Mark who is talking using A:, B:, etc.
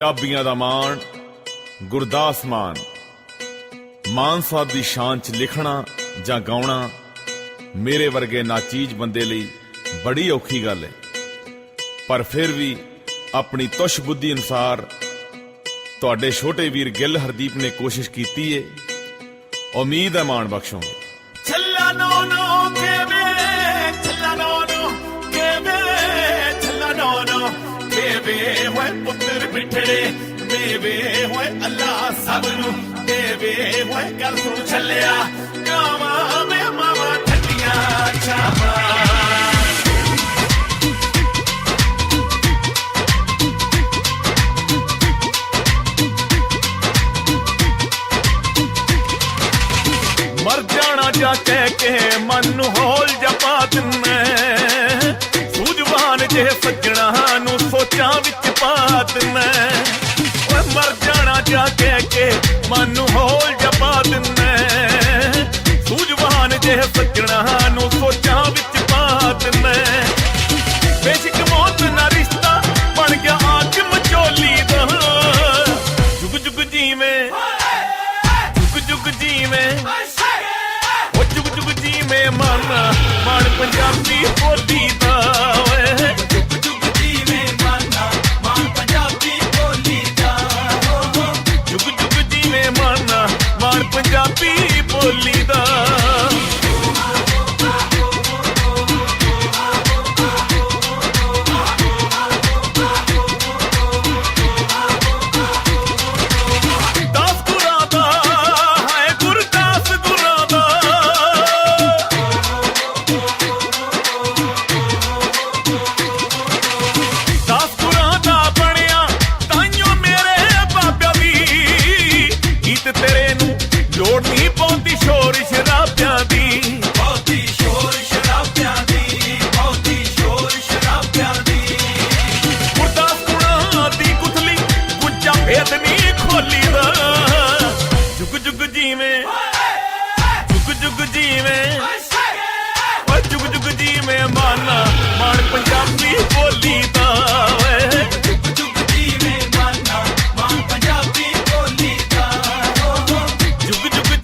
A: ਪੰਜਾਬੀਆਂ ਦਾ ਮਾਣ, ਗੁਰਦਾਸ ਮਾਨ। ਮਾਨ ਸਾਹਿਬ ਦੀ ਸ਼ਾਨ ਚ ਲਿਖਣਾ ਜਾਂ ਗਾਉਣਾ ਮੇਰੇ ਵਰਗੇ ਨਾਚੀਜ ਬੰਦੇ ਲਈ ਬੜੀ ਔਖੀ ਗੱਲ ਹੈ। ਪਰ ਫਿਰ ਵੀ ਆਪਣੀ ਤੁਸ਼ ਬੁੱਧੀ ਅਨੁਸਾਰ ਤੁਹਾਡੇ ਛੋਟੇ ਵੀਰ ਗਿੱਲ ਹਰਦੀਪ ਨੇ ਕੋਸ਼ਿਸ਼ ਕੀਤੀ ਏ। ਉਮੀਦ ਹੈ ਮਾਣ ਬਖਸ਼ੋਗੇ। ਹੋਏ ਪੁੱਤਰ ਬਿਠੜੇ ਮੇਵੇ ਹੋਏ ਅੱਲਾ ਸਭ ਨੂੰ ਕੇਵੇ ਹੋਏ ਕਰ ਤੂੰ ਛੱਲਿਆ, ਕਾਵਾਂ ਮੇ ਮਾਵਾ ਠੱਡੀਆਂ ਛਾਵਾਂ। ਮਰ ਜਾਣਾ ਜਾ ਕਹਿ ਕੇ ਮਨ ਨੂੰ ਹੌਲ ਜਪਾ ਦਿੰਨੇ ਸੂਝਵਾਨ ਜੇ ਸੱਜਣਾ ਜਪਾਤ ਮੈਂ। ਓਏ ਮਰ ਜਾਣਾ ਜਾ ਕੇ ਕੇ ਮਨ ਨੂੰ ਹੋਲ ਜਪਾਤ ਮੈਂ ਸੂਝਵਾਨ ਜਿਹੇ ਸੱਜਣਾ ਨੂੰ ਸੋਚਾਂ ਵਿੱਚ ਪਾਤ ਮੈਂ ਬੇਸ਼ਕ ਮੌਤ ਨਾ ਰਿਸ਼ਤਾ ਬਣ ਗਿਆ ਆਗ ਮਚੋਲੀ ਦਾ। ਜੁਗ ਜੁਗ ਜੀਵੇਂ, ਜੁਗ ਜੁਗ ਜੀਵੇਂ। ਉਹ ਜੁਗ ਜੁਗ ਜੀਵੇਂ ਮਨ ਮਨ ਪੰਜਾਬੀ ਬੋਲੀ ਦਾ। ਜੀਵੇਂ। ਜੁਗ ਜੁਗ ਜੀਵੇਂ। ਓ ਜੁਗ ਜੁਗ ਜੀਵੇਂ ਮਾਨਾ। ਮਾਣ ਪੰਜਾਬੀ ਬੋਲੀ